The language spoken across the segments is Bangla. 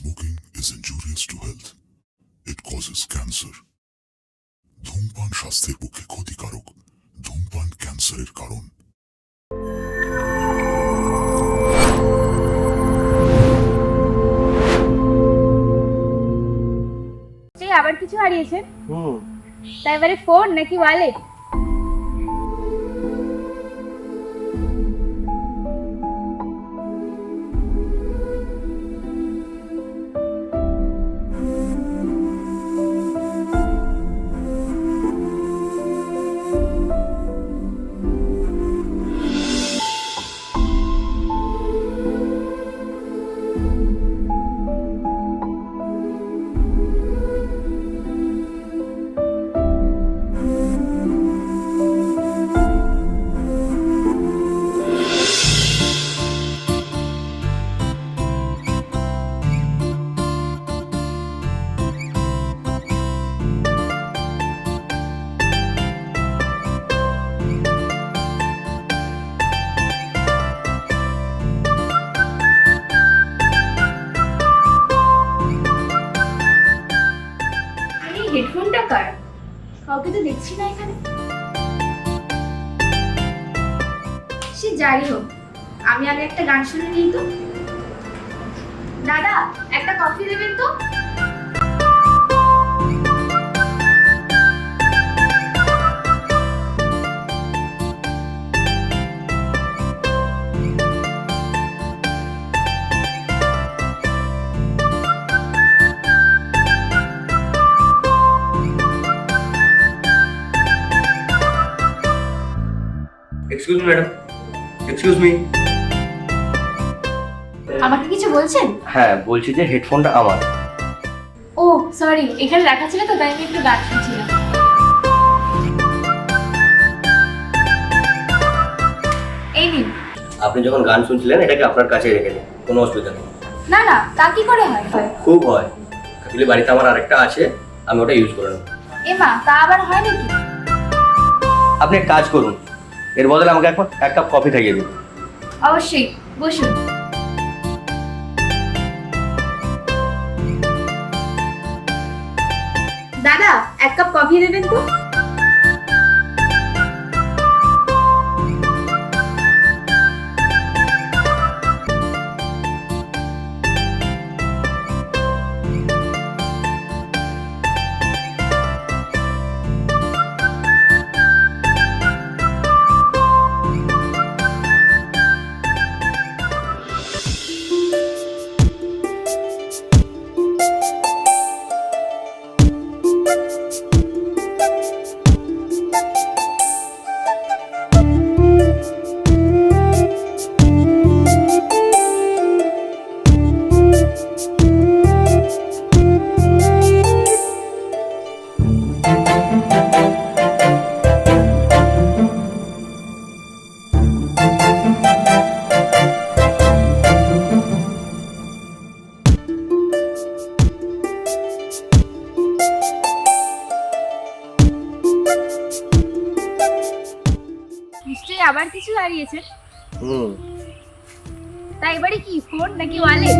Smoking is injurious to health. It causes cancer. ধূমপান স্বাস্থ্যের পক্ষে ক্ষতিকারক। ধূমপান ক্যান্সারের কারণ। আবার কিছু হারিয়েছেন? হুম। তাই এবারে ফোন নাকি ওয়ালেট কার কাউকে তো দেখছি না এখানে। সে যাই হোক, আমি আগে একটা গান শুনে নিই তো। দাদা, একটা কফি দেবেন তো? Excuse me madam excuse me আমাকে কিছু বলছেন? হ্যাঁ বলছি যে হেডফোনটা আমার। ও সরি এখানে রাখা ছিল তো তাই আমি একটু গান শুনছিলাম এই নিন। আপনি যখন গান শুনছিলেন এটাকে আপনার কাছে রেখে দিন? কোনো অসুবিধা নেই। না না তা কি করে হয়? খুব হয়। অ্যাকচুয়ালি বাড়িতে আমার আরেকটা আছে আমি ওটা ইউজ করে নেব। এমা তা আবার হয় নাকি? আপনি এক কাজ করুন এর বদলে আমাকে এখন এক কাপ কফি খাইয়ে দিন। অবশ্যই, বসুন। দাদা, এক কাপ কফি দেবেন তো? নিশ্চয়ই আবার কিছু হারিয়েছেন হুম। তাই এবারে কি ফোন নাকি ওয়ালেট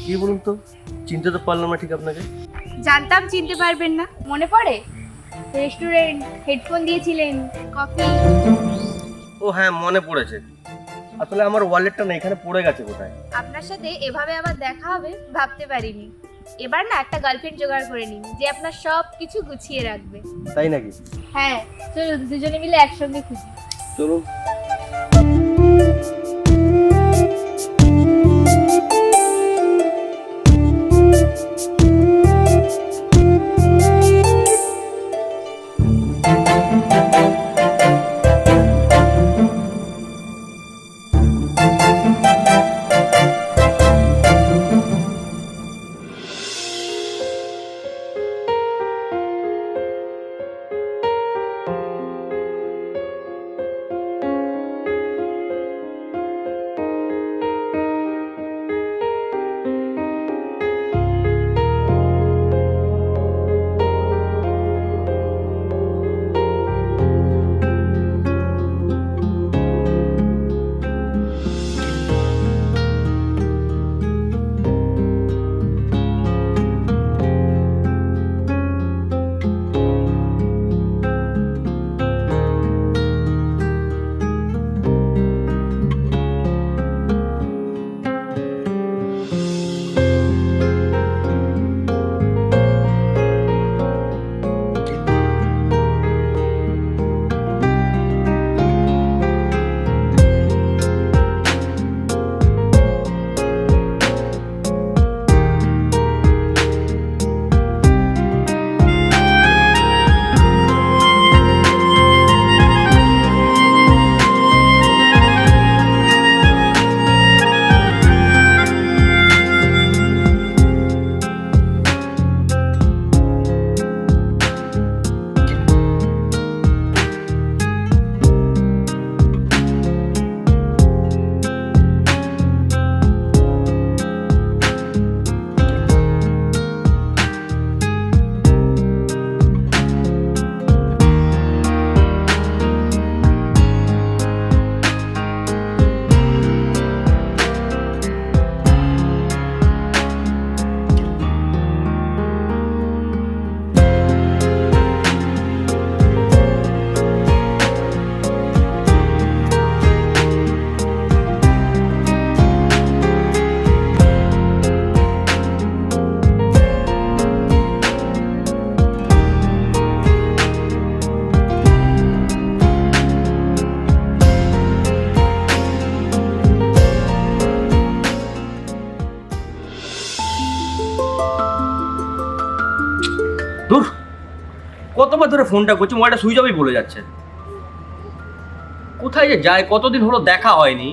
কি বলুন তো? চিনতে তো পারলাম না ঠিক আপনাকে। জানতাম চিনতে পারবেন না মনে পড়ে? রেস্টুরেন্ট হেডফোন দিয়েছিলেন কফি ও হ্যাঁ মনে পড়েছে। আসলে আমার ওয়ালেটটা না এখানে পড়ে গেছে কোথায়? আপনার সাথে এভাবে আবার দেখা হবে ভাবতে পারিনি। এবার না একটা গার্লফ্রেন্ড জোগাড় করে নিন যে আপনার সব কিছু গুছিয়ে রাখবে। তাই নাকি? হ্যাঁ চলো দুজনে মিলে একসঙ্গে খুঁজি। চলো কতবার ধরে ফোনটা করছি মোবাইলটা সুইচ অফই বলে যাচ্ছে। কোথায় যে যায়, কতদিন হলো দেখা হয়নি।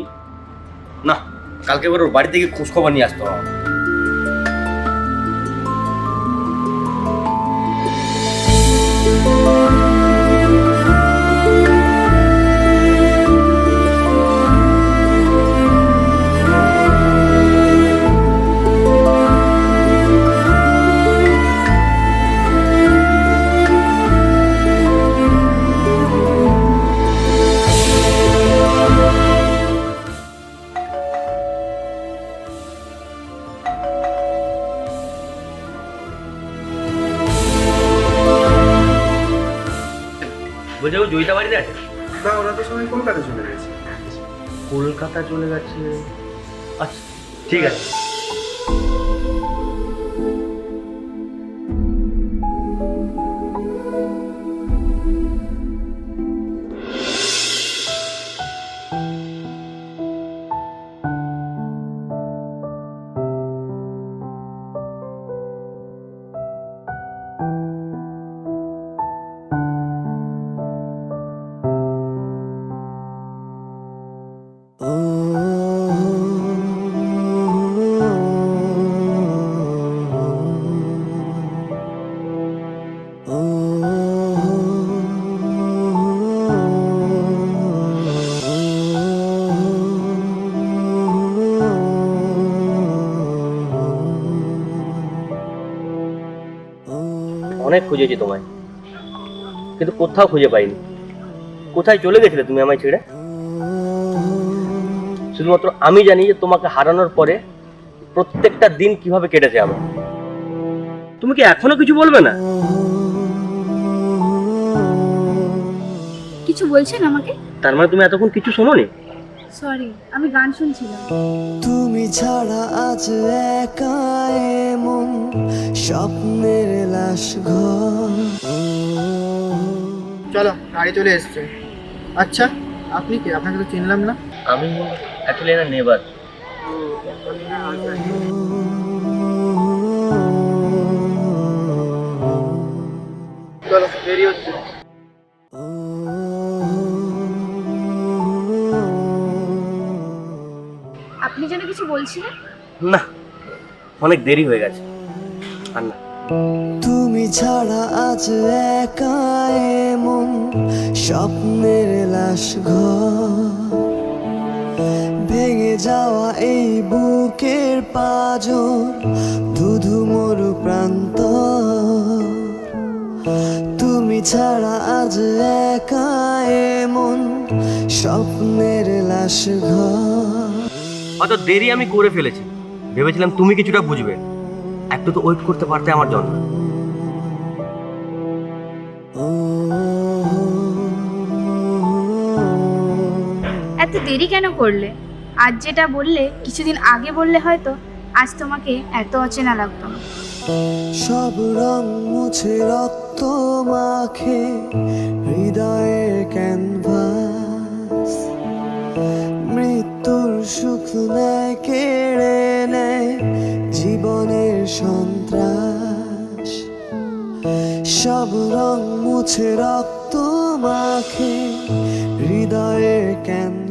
না, কালকে এবার ওর বাড়ি থেকে খোঁজ খবর নিয়ে আসতে হবে। বলছে কলকাতা চলে গেছে? কলকাতা চলে গেছে। আচ্ছা ঠিক আছে। অনেক খুঁজেছি তোমায়। কিন্তু কোথাও খুঁজে পাইনি। কোথায় চলে গেছিলে তুমি আমায় ছেড়ে? শুধুমাত্র আমি জানি যে তোমাকে হারানোর পরে প্রত্যেকটা দিন কীভাবে কেটেছে আমার তুমি কি এখনও কিছু বলবে না? কিছু বলছেন আমাকে? তার মানে তুমি এতক্ষণ কিছু শোনোনি? সরি আমি গান শুনছিলাম। তুমি ছাড়া আজ একা মন স্বপ্নের ঘর। চলো গাড়ি চলে এসছে। আচ্ছা আপনি কি? আপনাকে তো চিনলাম না। আমি অ্যাকচুয়ালি না নেবার। চলো দেরি হচ্ছে। আপনি যেন কিছু বলছিলেন? না অনেক দেরি হয়ে গেছে। আর না। ছাড়া আজ একা মন স্বপ্নের লাশ ভেঙে যাওয়া এই বুকের পাজর, ধুধু মরু প্রান্ত। তুমি ছাড়া আজ একা মন স্বপ্নের লাশ ঘর। হয়তো দেরি আমি করে ফেলেছি। ভেবেছিলাম তুমি কিছুটা বুঝবে। একটু তো ওয়েট করতে পারতে আমার জন্য। এত দেরি কেন করলে? আজ যেটা বললে, কিছুদিন আগে বললে হয়তো, আজ তোমাকে এত অচেনা লাগতো না। সব রং মুছে রক্ত মাখে হৃদয়ের ক্যানভাস। মৃত্যুর সুখ নেয় কেড়ে নেয় জীবনের সন্ত্রাস। সব রং মুছে রক্ত মাখে হৃদয়ের ক্যানভাস